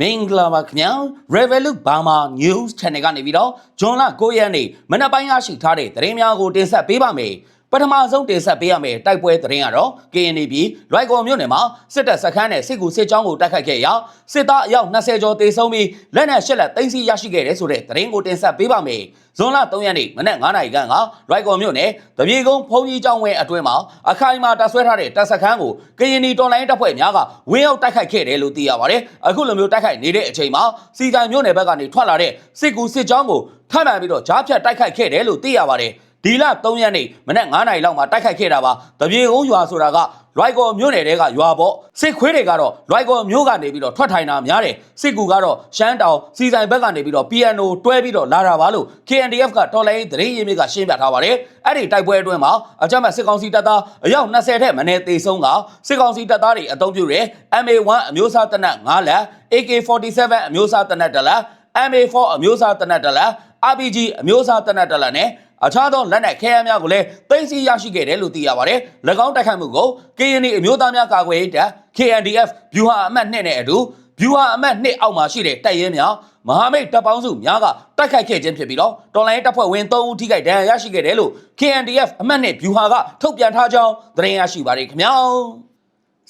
မင်္ဂလာပါခင်ဗျာ Revolut Burma News Channel ကနေပြီးတော့ဂျွန်လ9ရက်နေ့မနက်ပိုင်းရရှိထားတဲ့သတင်းများကိုတင်ဆက်ပေးပါမယ် ပထမဆုံးတင်ဆက်ပေးရမယ့်တိုက်ပွဲသတင်းကတော့ KNB လွိုက်ကော်မြို့နယ်မှာစစ်တပ်စခန်းနဲ့စစ်ကူစစ်ကြောင်းကိုတိုက်ခိုက်ခဲ့ရာစစ်သားအယောက်20ကျော်တေဆုံးပြီးလက်နက်ရှက်လက်သိမ်းဆည်းရရှိခဲ့တဲ့ဆိုတဲ့သတင်းကိုတင်ဆက်ပေးပါမယ်ဇွန်လ3ရက်နေ့မနက်9:00နာရီခန့်ကလွိုက်ကော်မြို့နယ်တပြေကုန်းဖုန်ကြီးကျောင်းဝဲအတွင်းမှာအခိုင်အမာတပ်ဆွဲထားတဲ့တပ်စခန်းကိုကရင်နီတော်လိုင်းတပ်ဖွဲ့များကဝင်းရောက်တိုက်ခိုက်ခဲ့တယ်လို့သိရပါတယ်အခုလိုမျိုးတိုက်ခိုက်နေတဲ့အချိန်မှာစီကံမြို့နယ်ဘက်ကနေထွက်လာတဲ့စစ်ကူစစ်ကြောင်းကိုထပ်မံပြီးတော့ကြားဖြတ်တိုက်ခိုက်ခဲ့တယ်လို့သိရပါတယ် ဒီလ3ရက်နေ့မနက်9:00နာရီလောက်မှာတိုက်ခိုက်ခဲ့တာပါတပြေကုန်းရွာဆိုတာကလွိုက်ကော်မြို့နယ်တဲကရွာပေါ့စစ်ခွေးတွေကတော့လွိုက်ကော်မြို့ကနေပြီးတော့ထွက်ထိုင်တာများတယ်စစ်ကူကတော့ရှမ်းတောင်စီဆိုင်ဘက်ကနေပြီးတော့ PNO တွဲပြီးတော့လာတာပါလို့ KNDF ကတော်လိုင်းသတင်းရင်းမြစ်ကရှင်းပြထားပါတယ်အဲ့ဒီတိုက်ပွဲအတွင်းမှာအကြမ်းဖက်စစ်ကောင်စီတပ်သားအယောက်20ထက်မနည်းသေဆုံးကစစ်ကောင်စီတပ်သားတွေအုံပြုတဲ့ MA1 အမျိုးအစားတနက်9လက် AK47 အမျိုးအစားတနက်1လက် MA4 အမျိုးအစားတနက်1လက် RPG အမျိုးအစားတနက်1လက်နဲ့ အခြားသောလက်နက်ခဲယမ်းများကိုလည်းသိမ်းဆည်းရရှိခဲ့တယ်လို့သိရပါတယ်။၎င်းတိုက်ခိုက်မှုကို KNI အမျိုးသားများကာကွယ်ရေးတပ် KNDF ဗျူဟာအမှတ်2နဲ့အတူဗျူဟာအမှတ်2အောက်မှာရှိတဲ့တပ်ရဲများမဟာမိတ်တပ်ပေါင်းစုများကတိုက်ခိုက်ခဲ့ခြင်းဖြစ်ပြီးတော့တော်လိုင်းတပ်ဖွဲ့ဝင်3ဦးထိခိုက်ဒဏ်ရာရရှိခဲ့တယ်လို့ KNDF အမှတ်2ဗျူဟာကထုတ်ပြန်ထားကြောင်းသတင်းရရှိပါတယ်ခင်ဗျာ။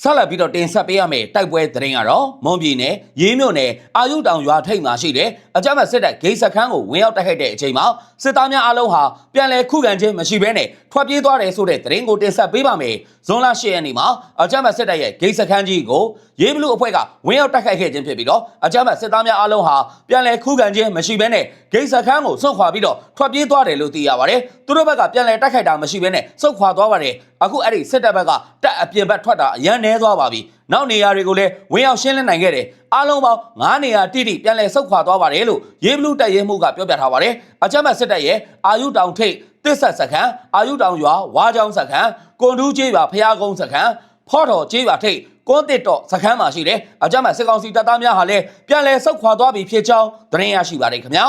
ဆက်လက်ပြီးတော့တင်ဆက်ပေးရမယ့်တိုက်ပွဲသတင်းကတော့မွန်ပြည်နယ်ရေးမြို့နယ်အာယုတောင်ရွာထိပ်မှာရှိတဲ့အကြမ်းဖက်စစ်တပ်ဂိတ်စခန်းကိုဝင်ရောက်တိုက်ခိုက်တဲ့အချိန်မှာစစ်သားများအလုံးဟာပြန်လည်ခုခံခြင်းမရှိဘဲနဲ့ထွက်ပြေးသွားတယ်ဆိုတဲ့သတင်းကိုတင်ဆက်ပေးပါမယ်။ဇွန်လ10ရက်နေ့မှာအကြမ်းဖက်စစ်တပ်ရဲ့ဂိတ်စခန်းကြီးကိုရေးဘလူအဖွဲ့ကဝင်ရောက်တိုက်ခိုက်ခဲ့ခြင်းဖြစ်ပြီးတော့အကြမ်းဖက်စစ်သားများအလုံးဟာပြန်လည်ခုခံခြင်းမရှိဘဲနဲ့ ဂိတ်စခန်းကိုစွန့်ခွာပြီးတော့ထွက်ပြေးသွားတယ်လို့သိရပါတယ်။သူတို့ဘက်ကပြန်လည်တိုက်ခိုက်တာမရှိဘဲနဲ့စွန့်ခွာသွားပါတယ်။အခုအဲ့ဒီစစ်တပ်ဘက်ကတက်အပြင်ဘက်ထွက်တာအရန်နှဲသွားပါပြီ။နောက်နေရာတွေကိုလည်းဝင်ရောက်ရှင်းလင်းနိုင်ခဲ့တယ်။အားလုံးပေါင်း9နေရာတိတိပြန်လည်ဆုတ်ခွာသွားပါတယ်လို့ရေးဘလူတပ်ရဲမှုကပြောပြထားပါတယ်။အကြမ်းဖက်စစ်တပ်ရဲ့အာယုတောင်ထိပ်တစ်ဆက်စခန်းအာယုတောင်ရွာဝါကြောင်စခန်းကွန်တူးကျေးရွာဖျားကုန်းစခန်းဖော့တော်ကျေးရွာထိပ် ကွန်တစ်တော့စခန်းမှာရှိတယ်။အကြမ်းဖက်စစ်ကောင်စီတပ်သားများဟာလည်းပြန်လည်ဆုတ်ခွာသွားပြီဖြစ်ကြောင်းသတင်းရရှိပါတယ်ခင်ဗျာ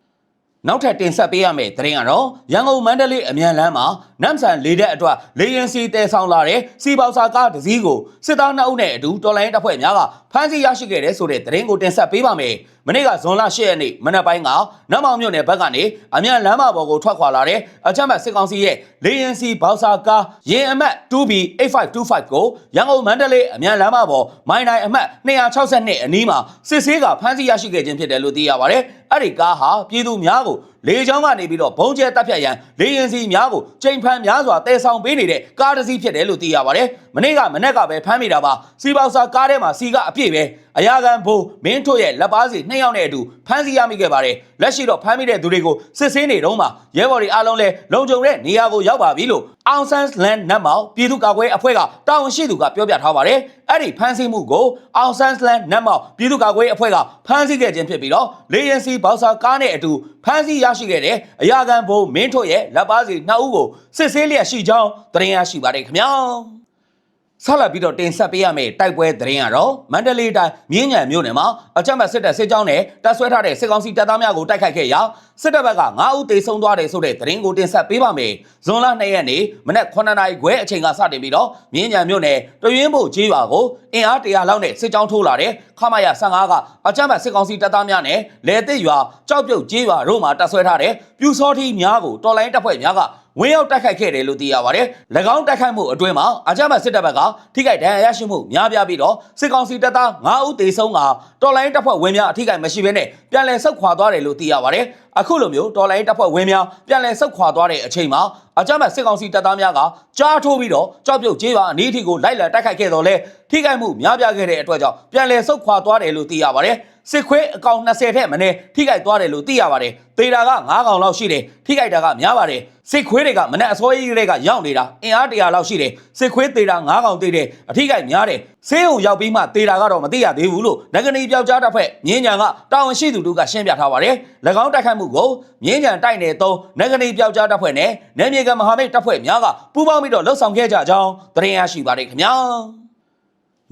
။နောက်ထပ်တင်ဆက်ပေးရမယ့်သတင်းကတော့ရန်ကုန်မန္တလေးအမြန်လမ်းမှာ နမ်ဆန်လေးတဲ့အတွက်လေရင်စီတဲဆောင်လာတဲ့စီပေါစာကားတစ်စီးကိုစစ်သား2အုပ်နဲ့အတူတော်လိုင်းတပ်ဖွဲ့များကဖမ်းဆီးရရှိခဲ့တဲ့ဆိုတဲ့သတင်းကိုတင်ဆက်ပေးပါမယ်။မနေ့ကဇွန်လ10ရက်နေ့မနက်ပိုင်းကနမ်မောင်မြို့နယ်ဘက်ကနေအမြန်လမ်းမပေါ်ကိုထွက်ခွာလာတဲ့အချမ်းဘတ်စစ်ကောင်စီရဲ့လေရင်စီပေါစာကားရင်အမှတ် 2B8525 ကိုရန်ကုန်မန္တလေးအမြန်လမ်းမပေါ်မိုင်းတိုင်းအမှတ်262အနီးမှာစစ်ဆေးကဖမ်းဆီးရရှိခဲ့ခြင်းဖြစ်တယ်လို့သိရပါတယ်။အဲ့ဒီကားဟာပြည်သူများကို လေချောင်းကနေပြီးတော့ဘုံကျဲတပ်ဖြတ်ရန်လေရင်စီများကိုချိန်ဖန်များစွာတဲဆောင်ပေးနေတဲ့ကားတစ်စီးဖြစ်တယ်လို့သိရပါတယ်။မနေ့ကမနေ့ကပဲဖမ်းမိတာပါ။စီပေါစာကားထဲမှာစီကအပြည့်ပဲ အရာခံဘိုးမင်းထွတ်ရဲ့လက်ပါစီနှစ်ယောက်နဲ့အတူဖမ်းဆီးရမိခဲ့ပါတယ်။လက်ရှိတော့ဖမ်းမိတဲ့သူတွေကိုစစ်ဆေးနေတော့မှရဲဘော်တွေအားလုံးလည်းလုံခြုံတဲ့နေရာကိုရောက်ပါပြီလို့အောင်ဆန်းလန်နတ်မောင်ပြည်သူ့ကာကွယ်အဖွဲ့ကတာဝန်ရှိသူကပြောပြထားပါတယ်။အဲ့ဒီဖမ်းဆီးမှုကိုအောင်ဆန်းလန်နတ်မောင်ပြည်သူ့ကာကွယ်အဖွဲ့ကဖမ်းဆီးခဲ့ခြင်းဖြစ်ပြီးတော့လေရင်စီဘောက်ဆာကားနဲ့အတူဖမ်းဆီးရရှိခဲ့တဲ့အရာခံဘုံမင်းထွတ်ရဲ့လက်ပါစီနှစ်ဦးကိုစစ်ဆေးလျက်ရှိကြောင်းသတင်းရရှိပါတယ်ခင်ဗျာ။ ဆက်လက်ပြီးတော့တင်ဆက်ပေးရမယ့်တိုက်ပွဲသတင်းကတော့မန္တလေးတိုင်းမြင်းညံမြို့နယ်မှာအကြမ်းဖက်စစ်တပ်စစ်ကြောင်းနဲ့တပ်ဆွဲထားတဲ့စစ်ကောင်စီတပ်သားများကိုတိုက်ခိုက်ခဲ့ရာစစ်တပ်ဘက်က9ဦးသေဆုံးသွားတယ်ဆိုတဲ့သတင်းကိုတင်ဆက်ပေးပါမယ်။ဇွန်လ2ရက်နေ့မနက်9နာရီခွဲအချိန်ကစတင်ပြီးတော့မြင်းညံမြို့နယ်တရွင်းဘုတ်ကြီးရွာကိုအင်အား100လောက်နဲ့စစ်ကြောင်းထိုးလာတဲ့ခမရ15ကအကြမ်းဖက်စစ်ကောင်စီတပ်သားများနဲ့လေသစ်ရွာကြောက်ပြုတ်ကြီးရွာတို့မှတပ်ဆွဲထားတဲ့ပြူစောထီများကိုတော်လိုင်းတပ်ဖွဲ့များက ဝင်းရောက်တိုက်ခိုက်ခဲ့တယ်လို့သိရပါတယ်။၎င်းတိုက်ခိုက်မှုအတွင်းမှာအကြမ်းဖက်စစ်တပ်ဘက်ကထိခိုက်ဒဏ်ရာရရှိမှုများပြားပြီးတော့စစ်ကောင်စီတပ်သား9ဦးသေဆုံးကတော်လိုင်းတပ်ဖွဲ့ဝင်များအထိခိုက်မရှိဘဲနဲ့ပြန်လည်ဆုတ်ခွာသွားတယ်လို့သိရပါတယ်။အခုလိုမျိုးတော်လိုင်းတပ်ဖွဲ့ဝင်များပြန်လည်ဆုတ်ခွာသွားတဲ့အချိန်မှာအကြမ်းဖက်စစ်ကောင်စီတပ်သားများကကြားထိုးပြီးတော့ကြောက်ပြုတ်ကျေးပါအနီးအထိကိုလိုက်လံတိုက်ခိုက်ခဲ့တော့လဲထိခိုက်မှုများပြားခဲ့တဲ့အတွက်ကြောင့်ပြန်လည်ဆုတ်ခွာသွားတယ်လို့သိရပါတယ်။စစ်ခွေးအကောင်20ထက်မနည်းထိခိုက်သွားတယ်လို့သိရပါတယ်။သေတာက9ကောင်လောက်ရှိတယ်။ထိခိုက်တာကများပါတယ်။စစ်ခွေးတွေကမနက်အစောကြီးတွေကရောက်နေတာအင်အား100လောက်ရှိတယ်။စစ်ခွေးသေတာ9ကောင်သေတယ်။အထိခိုက်များတယ်။ဆေးုံရောက်ပြီးမှသေတာကတော့မသိရသေးဘူးလို့နဂနီပြောက်ကြားတပ်ဖွဲ့မြင်းညာကတာဝန်ရှိသူတို့ကရှင်းပြထားပါတယ်။၎င်းတိုက်ခိုက်မှုကိုမြင်းညာတိုက်နယ်သုံးနဂနီပြောက်ကြားတပ်ဖွဲ့နဲ့နယ်မြေကမဟာမိတ်တပ်ဖွဲ့များကပူးပေါင်းပြီးတော့လှုပ်ဆောင်ခဲ့ကြကြောင်းသတင်းရရှိပါတယ်ခင်ဗျာ။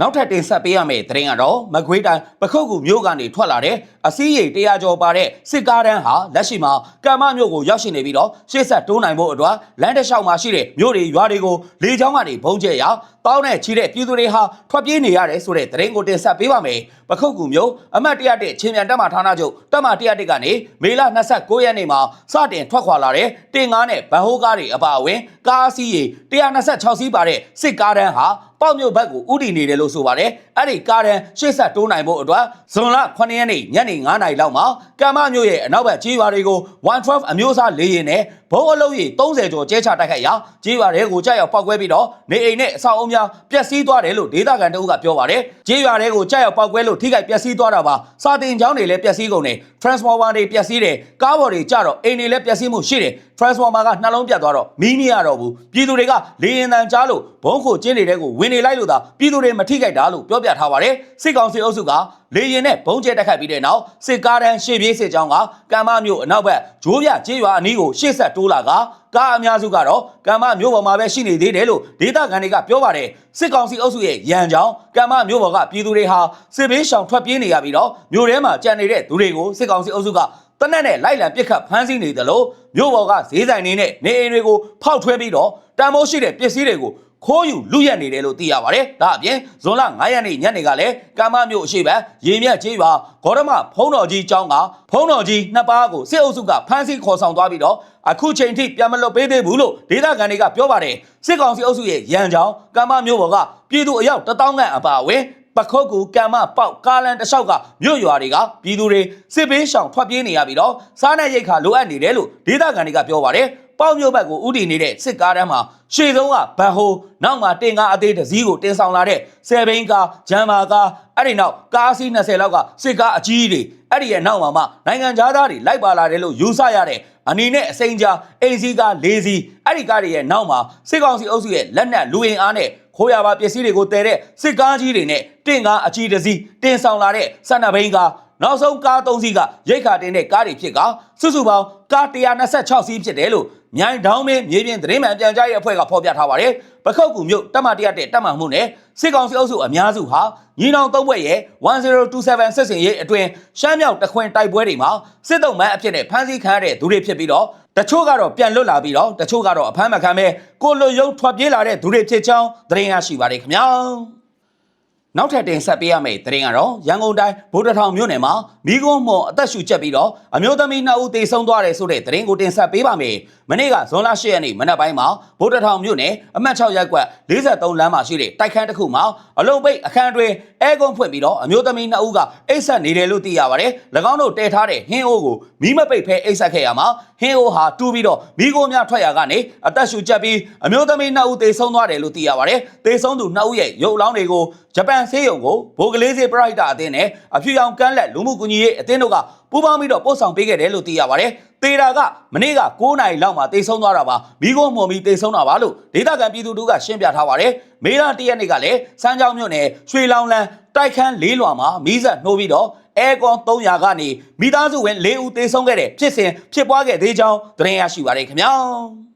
နောက်ထပ်တင်ဆက်ပေးရမယ့်သတင်းကတော့မကွေးတိုင်းပခုတ်ကူမြို့ကနေထွက်လာတဲ့အစည်းအရေးတရားကျော်ပါတဲ့စစ်ကားတန်းဟာလက်ရှိမှာကမ္မမြို့ကိုရောက်ရှိနေပြီးတော့ရှေ့ဆက်တိုးနိုင်ဖို့အတွက်လမ်းတစ်လျှောက်မှာရှိတဲ့မြို့တွေရွာတွေကိုလေကြောင်းကနေဘုံကျဲရာတောင်းနဲ့ချီတဲ့ပြည်သူတွေဟာထွက်ပြေးနေရတယ်ဆိုတဲ့သတင်းကိုတင်ဆက်ပေးပါမယ်ပခုတ်ကူမျိုးအမတ်တရတဲ့ချင်းမြန်တက်မှဌာနချုပ်တက်မှတရတဲ့ကနေမေလ29ရက်နေ့မှာစတင်ထွက်ခွာလာတဲ့တင်ငါးနဲ့ဗန်ဟိုးကားတွေအပါအဝင်ကားအစီးရေ126စီးပါတဲ့စစ်ကားတန်းဟာပေါ့မြို့ဘက်ကိုဥတီနေတယ်လို့ဆိုပါတယ်အဲ့ဒီကားတန်းရှေ့ဆက်တိုးနိုင်ဖို့အတွက်ဇွန်လ9ရက်နေ့ညနေ9:00နာရီလောက်မှာကမ္မမြို့ရဲ့အနောက်ဘက်ကြီးရွာတွေကို112အမျိုးအစားလေယာဉ်နဲ့ဘုံအလုံးကြီး30ကျော်ကျဲချတိုက်ခိုက်ရာကြီးရွာတွေကိုကြောက်ရောက်ပောက်ကွဲပြီးတော့နေအိမ်နဲ့အဆောက်အုံများပျက်စီးသွားတယ်လို့ဒေသခံတအုပ်ကပြောပါတယ်ကြီးရွာတွေကိုကြောက်ရောက်ပောက်ကွဲလို့ထိခိုက်ပျက်စီးသွားတာပါစာတင်ကျောင်းတွေလည်းပျက်စီးကုန်တယ် transformer တွေပျက်စီးတယ်ကားဘော်တွေကြတော့အိမ်တွေလည်းပျက်စီးမှုရှိတယ် transformer ကနှလုံးပြတ်သွားတော့မီးမရတော့ဘူးပြည်သူတွေကလေရင်တန်ကြားလို့ဘုံခိုကျင်းနေတဲ့ကိုဝင်နေလိုက်လို့သာပြည်သူတွေမထိခိုက်တာလို့ပြောပြထားပါတယ်စစ်ကောင်စီအုပ်စုကလေရင်နဲ့ဘုံကျဲတက်ခတ်ပြီးတဲ့နောက်စစ်ကားတန်းရှေ့ပြေးစစ်ကြောင်းကကမ္မမြို့အနောက်ဘက်ဂျိုးပြကျေးရွာအနီးကိုရှေ့ဆက်တိုးလာကကားအများစုကတော့ကမ္မမြို့ပေါ်မှာပဲရှိနေသေးတယ်လို့ဒေသခံတွေကပြောပါတယ်စစ်ကောင်စီအုပ်စုရဲ့ရန်ကြောင်းကမ္မမြို့ပေါ်ကပြည်သူတွေဟာစစ်ဘေးရှောင်ထွက်ပြေးနေရပြီးတော့မြို့ထဲမှာကြံနေတဲ့သူတွေကိုစစ်ကောင်စီအုပ်စုကတနက်နဲ့လိုက်လံပစ်ခတ်ဖမ်းဆီးနေတယ်လို့မြို့ပေါ်ကဈေးဆိုင်တွေနဲ့နေအိမ်တွေကိုဖောက်ထွဲပြီးတော့တန်မိုးရှိတဲ့ပစ္စည်းတွေကို ခိုးယူလူရက်နေတယ်လို့သိရပါတယ်။ဒါအပြင်ဇွန်လ9ရက်နေ့ညနေကလည်းကမ်းမမြို့အရှိတ်ရေမြတ်ကြီးရွာဂေါရမဖုံးတော်ကြီးကျောင်းကဖုံးတော်ကြီးနှစ်ပါးကိုစစ်အုပ်စုကဖမ်းဆီးခေါ်ဆောင်သွားပြီးတော့အခုချိန်ထိပြန်မလွတ်ပေးသေးဘူးလို့ဒေသခံတွေကပြောပါတယ်။စစ်ကောင်စီအုပ်စုရဲ့ရန်ကြောင်းကမ်းမမြို့ပေါ်ကပြည်သူအယောက်တစ်တောင်းခန့်အပါအဝင်ပခုတ်ကူကံမပေါက်ကားလန်တစ်လျှောက်ကမြို့ရွာတွေကပြည်သူတွေစစ်ဘေးရှောင်ထွက်ပြေးနေရပြီးတော့စားနပ်ရိက္ခာလိုအပ်နေတယ်လို့ဒေသခံတွေကပြောပါတယ်။ ပေါ့မြို့ဘက်ကိုဥတီနေတဲ့စစ်ကားတန်းမှာရှေ့ဆုံးကဗန်ဟိုနောက်မှာတင်ကားအသေးတစ်စီးကိုတင်ဆောင်လာတဲ့ဆယ်ဘိန်းကားဂျမ်မာကားအဲ့ဒီနောက်ကားအစီး20လောက်ကစစ်ကားအကြီးတွေအဲ့ဒီရဲ့နောက်မှာမှနိုင်ငံသားတွေလိုက်ပါလာတယ်လို့ယူဆရတဲ့အနီနဲ့အစိမ်းကြားအိမ်စီးကား၄စီးအဲ့ဒီကားတွေရဲ့နောက်မှာစစ်ကောင်စီအုပ်စုရဲ့လက်နက်လူရင်အားနဲ့ခိုးရပါပစ္စည်းတွေကိုတည်တဲ့စစ်ကားကြီးတွေနဲ့တင့်ကားအကြီးတစ်စီးတင်ဆောင်လာတဲ့ဆန္ဒဘိန်းကားနောက်ဆုံးကား၃စီးကရိတ်ခါတင်တဲ့ကားတွေဖြစ်ကစုစုပေါင်းကား126စီးဖြစ်တယ်လို့ မြိုင်တောင်းမင်းမြေပြင်သတင်းမှန်ပြန်ကြားရေးအဖွဲ့ကဖော်ပြထားပါတယ်။ပခောက်ကူမြို့တက်မတရတဲ့တက်မှမှုနဲ့စစ်ကောင်စီအုပ်စုအများစုဟာညီနောင်သုံးဘွဲ့ရဲ့1027စစ်စင်ရေးအတွင်ရှမ်းမြောက်တခွင်တိုက်ပွဲတွေမှာစစ်တုံးမန်းအဖြစ်နဲ့ဖမ်းဆီးခံရတဲ့သူတွေဖြစ်ပြီးတော့တချို့ကတော့ပြန်လွတ်လာပြီးတော့တချို့ကတော့အဖမ်းမခံပဲကိုလွတ်ရုံထွက်ပြေးလာတဲ့သူတွေဖြစ်ကြောင်းသတင်းရရှိပါတယ်ခင်ဗျာ နောက်ထပ်တင်ဆက်ပေးရမယ့်သတင်းကတော့ရန်ကုန်တိုင်းဗိုလ်တထောင်မြို့နယ်မှာမိကုန်းမော်အသက်ရှူချက်ပြီးတော့အမျိုးသမီးနှစ်ဦးသေဆုံးသွားတယ်ဆိုတဲ့သတင်းကိုတင်ဆက်ပေးပါမယ်။မနေ့ကဇွန်လ10ရက်နေ့မနက်ပိုင်းမှာဗိုလ်တထောင်မြို့နယ်အမှတ်6ရပ်ကွက်43လမ်းမှာရှိတဲ့တိုက်ခန်းတစ်ခုမှာအလုံးပိတ်အခန်းတွင်အဲကွန်ဖွင့်ပြီးတော့အမျိုးသမီးနှစ်ဦးကအိတ်ဆက်နေတယ်လို့သိရပါတယ်။၎င်းတို့တည်ထားတဲ့ဟင်းအိုးကိုမီးမပိတ်ဖဲအိတ်ဆက်ခဲ့ရမှာဟင်းအိုးဟာတူးပြီးတော့မိကုန်းများထွက်ရာကနေအသက်ရှူချက်ပြီးအမျိုးသမီးနှစ်ဦးသေဆုံးသွားတယ်လို့သိရပါတယ်။သေဆုံးသူနှစ်ဦးရဲ့ရုပ်အလောင်းတွေကိုဂျပန်ဆေးရုံကိုဗိုလ်ကလေးစေပရိုက်တာအသင်းနဲ့အဖြူရောင်ကန်းလက်လူမှုကူညီရေးအသင်းတို့ကပူးပေါင်းပြီးတော့ပို့ဆောင်ပေးခဲ့တယ်လို့သိရပါတယ်။တေတာကမနေ့က9နိုင်လောက်မှာတေဆုံးသွားတာပါ။မိကုန်းမော်မီတေဆုံးတာပါလို့ဒေသခံပြည်သူတို့ကရှင်းပြထားပါတယ်။မေလ၁ရက်နေ့ကလည်းစမ်းချောင်းမြို့နယ်ရွှေလောင်လန်းတိုက်ခန်းလေးလွာမှာမီးစက်နှိုးပြီးတော့အဲကွန်300ကနေမိသားစုဝင်၄ဦးတေဆုံးခဲ့တဲ့ဖြစ်စဉ်ဖြစ်ပွားခဲ့သေးကြောင်းသတင်းရရှိပါတယ်ခင်ဗျာ။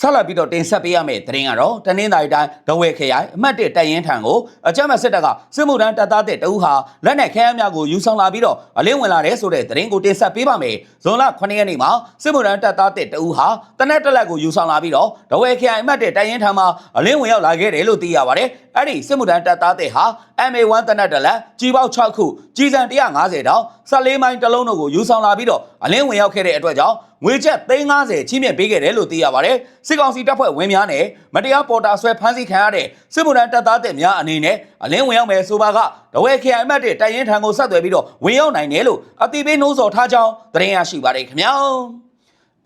ဆက်လက်ပြီးတော့တင်ဆက်ပေးရမယ့်သတင်းကတော့တနင်္သာရီတိုင်းဒဝဲခရိုင်အမှတ်၁တပ်ရင်းထံကိုအကြမ်းဖက်စစ်တပ်ကစစ်မှုထမ်းတပ်သားတဲ့တဦးဟာလက်နက်ခဲယမ်းများကိုယူဆောင်လာပြီးတော့အလင်းဝင်လာတဲ့ဆိုတဲ့သတင်းကိုတင်ဆက်ပေးပါမယ်။ဇွန်လ9ရက်နေ့မှာစစ်မှုထမ်းတပ်သားတဲ့တဦးဟာတနက်တက်လက်ကိုယူဆောင်လာပြီးတော့ဒဝဲခရိုင်အမှတ်၁တပ်ရင်းထံမှာအလင်းဝင်ရောက်လာခဲ့တယ်လို့သိရပါတယ်။အဲ့ဒီစစ်မှုထမ်းတပ်သားတဲ့ဟာ MA1 တနက်တက်လက်ကြီးပေါက်6ခုကြီးစံ150တောင်14မိုင်တစ်လုံးတို့ကိုယူဆောင်လာပြီးတော့အလင်းဝင်ရောက်ခဲ့တဲ့အတွက်ကြောင့်ငွေကျပ်350ချီးမြှင့်ပေးခဲ့တယ်လို့သိရပါတယ်။စစ်ကောင်စီတပ်ဖွဲ့ဝင်များနဲ့မတရားပေါ်တာဆွဲဖမ်းဆီးခံရတဲ့စစ်မှုထမ်းတပ်သားတဲ့များအနေနဲ့အလင်းဝင်ရောက်မယ်ဆိုပါကတဝဲခရိုင်အမှတ်1တိုင်ရင်ထံကိုဆက်သွယ်ပြီးတော့ဝင်ရောက်နိုင်တယ်လို့အတိပေးနှိုးဆော်ထားကြောင်းသတင်းရရှိပါတယ်ခင်ဗျာ။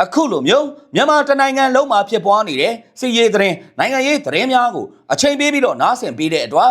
အခုလိုမျိုးမြန်မာတနိုင်ငံလုံးမှာဖြစ်ပွားနေတဲ့စစ်ရေးသတင်းနိုင်ငံရေးသတင်းများကိုအချိန်ပေးပြီးတော့နားဆင်ပေးတဲ့အတွက်